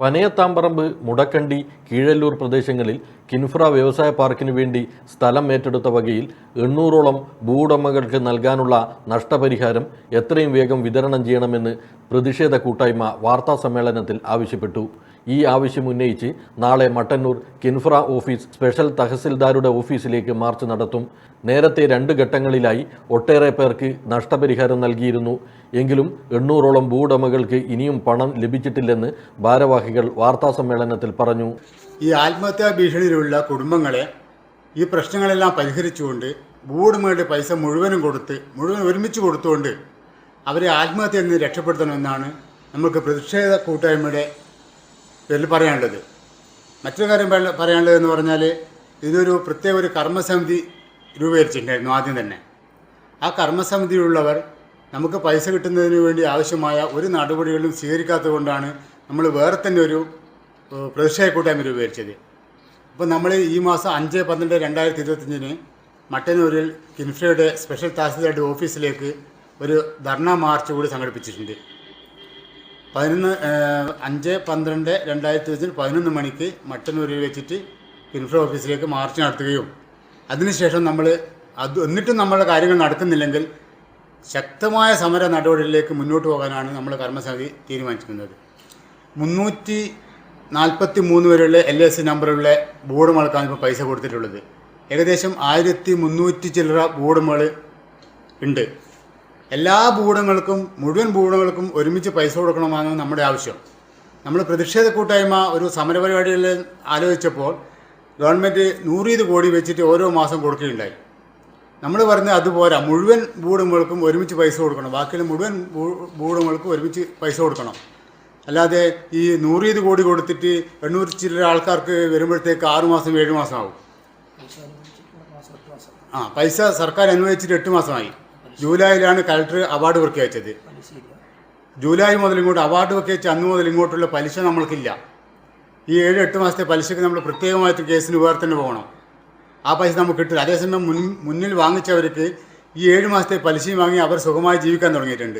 പനയത്താമ്പറമ്പ് മുടക്കണ്ടി കീഴല്ലൂർ പ്രദേശങ്ങളിൽ കിൻഫ്ര വ്യവസായ പാർക്കിനു വേണ്ടി സ്ഥലം ഏറ്റെടുത്ത വകയിൽ എണ്ണൂറോളം ഭൂവുടമകൾക്ക് നൽകാനുള്ള നഷ്ടപരിഹാരം എത്രയും വേഗം വിതരണം ചെയ്യണമെന്ന് പ്രതിഷേധ കൂട്ടായ്മ വാർത്താ സമ്മേളനത്തിൽ ആവശ്യപ്പെട്ടു. ഈ ആവശ്യം ഉന്നയിച്ച് നാളെ മട്ടന്നൂർ കിൻഫ്ര ഓഫീസ് സ്പെഷ്യൽ തഹസിൽദാരുടെ ഓഫീസിലേക്ക് മാർച്ച് നടത്തും. നേരത്തെ രണ്ട് ഘട്ടങ്ങളിലായി ഒട്ടേറെ പേർക്ക് നഷ്ടപരിഹാരം നൽകിയിരുന്നു. എങ്കിലും എണ്ണൂറോളം ഭൂവുടമകൾക്ക് ഇനിയും പണം ലഭിച്ചിട്ടില്ലെന്ന് ഭാരവാഹികൾ വാർത്താസമ്മേളനത്തിൽ പറഞ്ഞു. ഈ ആത്മഹത്യാ ഭീഷണിയിലുള്ള കുടുംബങ്ങളെ ഈ പ്രശ്നങ്ങളെല്ലാം പരിഹരിച്ചുകൊണ്ട് ഭൂവുടമകളുടെ പൈസ മുഴുവനും കൊടുത്ത് മുഴുവൻ ഒരുമിച്ച് കൊടുത്തുകൊണ്ട് അവരെ ആത്മഹത്യ നിന്ന് രക്ഷപ്പെടുത്തണമെന്നാണ് നമുക്ക് പ്രതിഷേധ കൂട്ടായ്മയുടെ പേരിൽ പറയാനുള്ളത്. മറ്റൊരു കാര്യം പറയ- പറയാനുള്ളത് എന്ന് പറഞ്ഞാൽ ഇതൊരു പ്രത്യേക ഒരു കർമ്മസമിതി രൂപീകരിച്ചിട്ടുണ്ടായിരുന്നു ആദ്യം തന്നെ. ആ കർമ്മസമിതിയിലുള്ളവർ നമുക്ക് പൈസ കിട്ടുന്നതിന് വേണ്ടി ആവശ്യമായ ഒരു നടപടികളും സ്വീകരിക്കാത്തത് കൊണ്ടാണ് നമ്മൾ വേറെ തന്നെ ഒരു പ്രതിഷേധക്കൂട്ടായ്മ പ്രതിഷേധ കൂട്ടായ്മ രൂപീകരിച്ചത്. അപ്പോൾ നമ്മൾ ഈ മാസം അഞ്ച് പന്ത്രണ്ട് രണ്ടായിരത്തി ഇരുപത്തഞ്ചിന് മട്ടന്നൂരിൽ കിൻഫ്രയുടെ സ്പെഷ്യൽ തഹസിൽദാരുടെ ഓഫീസിലേക്ക് ഒരു ധർണ മാർച്ച് കൂടി സംഘടിപ്പിച്ചിട്ടുണ്ട്. പതിനൊന്ന് അഞ്ച് പന്ത്രണ്ട് രണ്ടായിരത്തി ഇരുപതിൽ പതിനൊന്ന് മണിക്ക് മട്ടന്നൂരിൽ വെച്ചിട്ട് കിൻഫ്ര ഓഫീസിലേക്ക് മാർച്ച് നടത്തുകയും അതിനുശേഷം നമ്മൾ അത് എന്നിട്ടും നമ്മളുടെ കാര്യങ്ങൾ നടക്കുന്നില്ലെങ്കിൽ ശക്തമായ സമര നടപടികളിലേക്ക് മുന്നോട്ട് പോകാനാണ് നമ്മൾ കർമ്മസമിതി തീരുമാനിച്ചിരിക്കുന്നത്. മുന്നൂറ്റി നാൽപ്പത്തി മൂന്ന് വരെയുള്ള എൽ എസ് നമ്പറുള്ള ബോർഡുകൾക്കാണ് ഇപ്പോൾ പൈസ കൊടുത്തിട്ടുള്ളത്. ഏകദേശം ആയിരത്തി മുന്നൂറ്റി ചില്ലറ ബോർഡുകൾ ഉണ്ട്. എല്ലാ ഭൂടങ്ങൾക്കും മുഴുവൻ ഭൂടങ്ങൾക്കും ഒരുമിച്ച് പൈസ കൊടുക്കണമെന്നാണ് നമ്മുടെ ആവശ്യം. നമ്മൾ പ്രതിഷേധ കൂട്ടായ്മ ഒരു സമരപരിപാടികൾ ആലോചിച്ചപ്പോൾ ഗവൺമെന്റ് നൂറീത് കോടി വെച്ചിട്ട് ഓരോ മാസം കൊടുക്കുകയുണ്ടായി. നമ്മൾ പറഞ്ഞത് അതുപോരാ മുഴുവൻ ഭൂടങ്ങൾക്കും ഒരുമിച്ച് പൈസ കൊടുക്കണം. ബാക്കിയുള്ള മുഴുവൻ ഭൂടങ്ങൾക്കും ഒരുമിച്ച് പൈസ കൊടുക്കണം. അല്ലാതെ ഈ നൂറീത് കോടി കൊടുത്തിട്ട് എണ്ണൂറ് ചില്ലര ആൾക്കാർക്ക് വരുമ്പോഴത്തേക്ക് ആറ് മാസം ഏഴ് മാസം ആവും. ആ പൈസ സർക്കാർ അനുവദിച്ചിട്ട് എട്ട് മാസമായി. ജൂലൈയിലാണ് കളക്ടർ അവാർഡ് പ്രഖ്യാപിച്ചത്. ജൂലൈ മുതൽ ഇങ്ങോട്ട് അവാർഡ് പ്രഖ്യാപിച്ച അന്ന് മുതൽ ഇങ്ങോട്ടുള്ള പലിശ നമ്മൾക്കില്ല. ഈ ഏഴ് എട്ട് മാസത്തെ പലിശക്ക് നമ്മൾ പ്രത്യേകമായിട്ട് കേസിന് വേറെ തന്നെ പോകണം. ആ പൈസ നമുക്ക് കിട്ടില്ല. അതേസമയം മുൻ മുന്നിൽ വാങ്ങിച്ചവർക്ക് ഈ ഏഴ് മാസത്തെ പലിശയും വാങ്ങി അവർ സുഖമായി ജീവിക്കാൻ തുടങ്ങിയിട്ടുണ്ട്.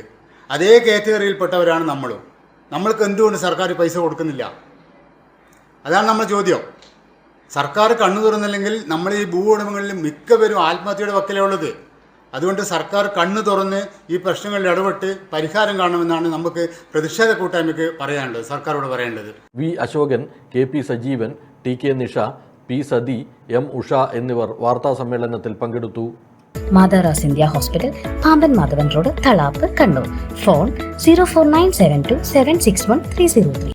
അതേ കാറ്റഗറിയിൽപ്പെട്ടവരാണ് നമ്മളും. നമ്മൾക്ക് എന്തുകൊണ്ട് സർക്കാർ പൈസ കൊടുക്കുന്നില്ല? അതാണ് നമ്മൾ ചോദ്യം. സർക്കാർ കണ്ണു തുറന്നില്ലെങ്കിൽ നമ്മൾ ഈ ഭൂ ഉടമകളിൽ മിക്കവരും ആത്മഹത്യയുടെ വക്കിലേ ഉള്ളത്. അതുകൊണ്ട് സർക്കാർ കണ്ണു തുറന്ന് ഈ പ്രശ്നങ്ങളിൽ ഇടപെട്ട് പരിഹാരം കാണുമെന്നാണ് നമുക്ക് പ്രതിഷേധ കൂട്ടായ്മയ്ക്ക് പറയാനുള്ളത് സർക്കാരോട് പറയേണ്ടത് V Ashokan K P Sajeevan T K Nisha P Sathi M Usha എന്നിവർ വാർത്താ സമ്മേളനത്തിൽ പങ്കെടുത്തു. മാതാറാസ് India hospital Pamban Madhavan road Thalap Kannur. Phone zero four nine seven two seven six one three zero three.